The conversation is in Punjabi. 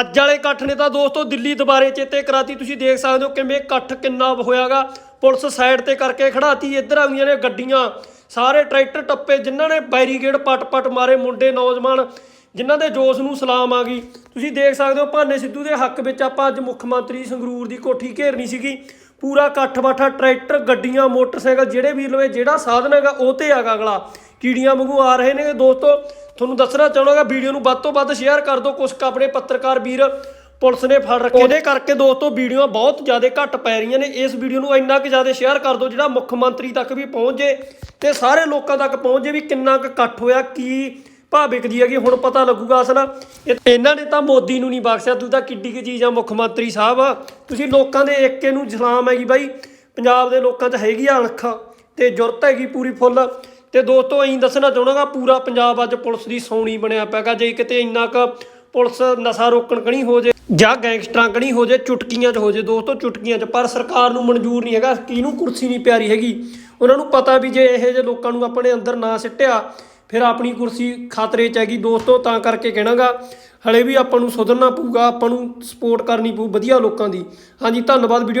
ਅੱਜ ਵਾਲੇ ਇਕੱਠ ਨੇ ਤਾਂ ਦੋਸਤੋ ਦਿੱਲੀ ਦੁਬਾਰੇ ਚੇਤੇ ਕਰਾਤੀ। ਤੁਸੀਂ ਦੇਖ ਸਕਦੇ ਹੋ ਕਿਵੇਂ ਇਕੱਠ ਕਿੰਨਾ ਹੋਇਆਗਾ। ਪੁਲਿਸ ਸਾਈਡ ਤੇ ਕਰਕੇ ਖੜਾਤੀ। ਇੱਧਰ ਆਉਂਦੀਆਂ ਨੇ ਗੱਡੀਆਂ। ਸਾਰੇ ਟਰੈਕਟਰ ਟੱਪੇ। ਜਿਨ੍ਹਾਂ ਨੇ ਬੈਰੀਗੇਡ ਪਟ-ਪਟ ਮਾਰੇ ਮੁੰਡੇ ਨੌਜਵਾਨ, ਜਿਨ੍ਹਾਂ ਦੇ ਜੋਸ਼ ਨੂੰ ਸਲਾਮ ਆ ਗਈ। ਤੁਸੀਂ ਦੇਖ ਸਕਦੇ ਹੋ ਭਾਨੇ ਸਿੱਧੂ ਦੇ ਹੱਕ ਵਿੱਚ ਆਪਾਂ ਅੱਜ ਮੁੱਖ ਮੰਤਰੀ ਸੰਗਰੂਰ ਦੀ ਕੋਠੀ ਘੇਰਨੀ ਸੀਗੀ। ਪੂਰਾ ਇਕੱਠ ਬਾਠਾ ਟਰੈਕਟਰ, ਗੱਡੀਆਂ, ਮੋਟਰਸਾਈਕਲ, ਜਿਹੜੇ ਵੀ ਲਵੇ ਜਿਹੜਾ ਸਾਧਨ ਹੈਗਾ, ਉਹ ਤੇ ਹੈਗਾ ਅਗਲਾ। ਕੀੜੀਆਂ ਵਾਂਗੂ ਆ ਰਹੇ ਨੇ। ਦੋਸਤੋ ਤੁਹਾਨੂੰ ਦੱਸਣਾ ਚਾਹਾਂਗਾ ਵੀਡੀਓ ਨੂੰ ਵੱਧ ਤੋਂ ਵੱਧ ਸ਼ੇਅਰ ਕਰ ਦਿਓ। ਕੁਝ ਆਪਣੇ ਪੱਤਰਕਾਰ ਵੀਰ ਪੁਲਿਸ ਨੇ ਫੜ ਰੱਖੇ ਉਹਦੇ ਕਰਕੇ ਦੋਸਤੋ ਵੀਡੀਓ ਬਹੁਤ ਜ਼ਿਆਦਾ ਘੱਟ ਪੈ ਰਹੀਆਂ ਨੇ। ਇਸ ਵੀਡੀਓ ਨੂੰ ਇੰਨਾ ਕਿ ਜ਼ਿਆਦਾ ਸ਼ੇਅਰ ਕਰ ਦਿਓ, ਜਿਹੜਾ ਮੁੱਖ ਮੰਤਰੀ ਤੱਕ ਵੀ ਪਹੁੰਚ ਜੇ ਤੇ ਸਾਰੇ ਲੋਕਾਂ ਤੱਕ ਪਹੁੰਚ ਜੇ ਵੀ ਕਿੰਨਾ ਕੁ ਇਕੱਠ ਹੋਇਆ, ਕੀ ਭਾਵਿਕ ਵਿਕਦੀ ਹੈਗੀ, ਹੁਣ ਪਤਾ ਲੱਗੂਗਾ ਅਸਲ। ਇਹ- ਇਹਨਾਂ ਨੇ ਤਾਂ ਮੋਦੀ ਨੂੰ ਨਹੀਂ ਬਖਸ਼ਿਆ। ਤੂੰ ਤਾਂ ਕਿੱਡੀ ਕੀ ਚੀਜ਼ ਆ, ਮੁੱਖ ਮੰਤਰੀ ਸਾਹਿਬ। ਤੁਸੀਂ ਲੋਕਾਂ ਦੇ ਏਕੇ ਨੂੰ ਸਲਾਮ ਹੈਗੀ ਬਾਈ। ਪੰਜਾਬ ਦੇ ਲੋਕਾਂ 'ਚ ਹੈਗੀ ਆ ਅਣਖ ਤੇ ਜੁਰਤ ਹੈਗੀ ਪੂਰੀ ਫੁੱਲ। ਤੇ ਦੋਸਤੋ ਇਹੀ ਦੱਸਣਾ ਚਾਹਣਾਗਾ ਪੂਰਾ ਪੰਜਾਬ ਅੱਜ ਪੁਲਿਸ ਦੀ ਸੌਣੀ ਬਣਿਆ ਪੈਗਾ ਜੇ ਕਿਤੇ ਇੰਨਾ ਕੁ ਪੁਲਿਸ ਨਸ਼ਾ ਰੋਕਣ ਕਣੀ ਹੋ ਜੇ ਜਾਂ ਗੈਂਗਸਟਰਾਂ ਕਣੀ ਹੋ ਜੇ, ਚੁਟਕੀਆਂ 'ਚ ਹੋ ਜੇ ਦੋਸਤੋ, ਚੁਟਕੀਆਂ 'ਚ। ਪਰ ਸਰਕਾਰ ਨੂੰ ਮਨਜ਼ੂਰ ਨਹੀਂ ਹੈਗਾ, ਕਿਹਨੂੰ ਕੁਰਸੀ ਨਹੀਂ ਪਿਆਰੀ ਹੈਗੀ। ਉਹਨਾਂ ਨੂੰ ਪਤਾ ਵੀ ਜੇ ਇਹੋ ਜਿਹੇ ਲੋਕਾਂ ਨੂੰ ਆਪਣੇ ਅੰਦਰ ਨਾ ਸਿੱਟਿਆ, ਫਿਰ ਆਪਣੀ ਕੁਰਸੀ ਖਤਰੇ 'ਚ ਹੈਗੀ ਦੋਸਤੋ, ਤਾਂ ਕਰਕੇ ਕਹਿਣਾਗਾ, ਹਲੇ ਵੀ ਆਪਾਂ ਨੂੰ ਸੁਧਰਨਾ ਪਊਗਾ, ਆਪਾਂ ਨੂੰ ਸਪੋਰਟ ਕਰਨੀ ਪਊ ਵਧੀਆ ਲੋਕਾਂ ਦੀ। ਹਾਂਜੀ, ਧੰਨਵਾਦ ਵੀਡੀਓ